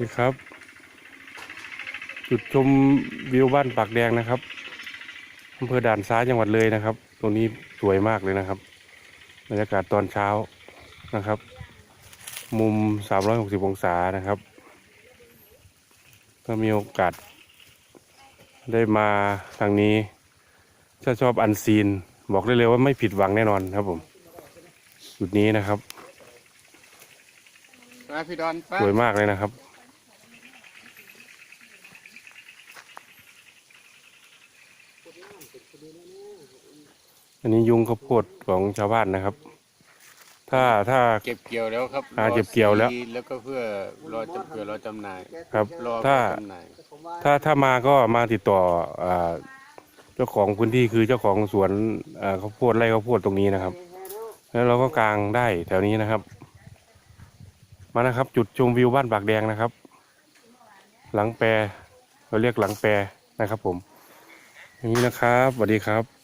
นี่ครับ จุดชมวิวบ้านปากแดงนะครับอำเภอด่านซ้ายจังหวัดเลยนะครับ ตรงนี้สวยมากเลยนะครับบรรยากาศตอนเช้านะครับ มุม 360 องศานะครับ ถ้ามีโอกาส ได้มาทางนี้ ถ้าชอบอันซีน บอกได้เลยว่าไม่ผิดหวังแน่นอนครับผม จุดนี้นะครับ ไปพี่ดอนไป สวยมากเลยนะครับ อันนี้ยุงข้าวโพดของชาวบ้านนะครับ ถ้าถ้า เก็บเกี่ยวแล้วครับอ่ารเก็บเกี่ยวแล้ว สีแล้วก็เพื่อรอจะเพื่อรอจำหน่ายครับ รอถ้า จำหน่ายถ้าถ้ามาก็มาติดต่ออาเจ้าของพื้นที่คือเจ้าของสวนอ่าข้าวโพดไร่ข้าวโพดตรงนี้นะครับ แล้วเราก็กางได้แถวนี้นะครับ มานะครับ จุดชมวิวบ้านปากแดงนะครับ หลังแปรเราเรียกหลังแปรนะครับ ผม อย่างนี้นะครับสวัสดีครับ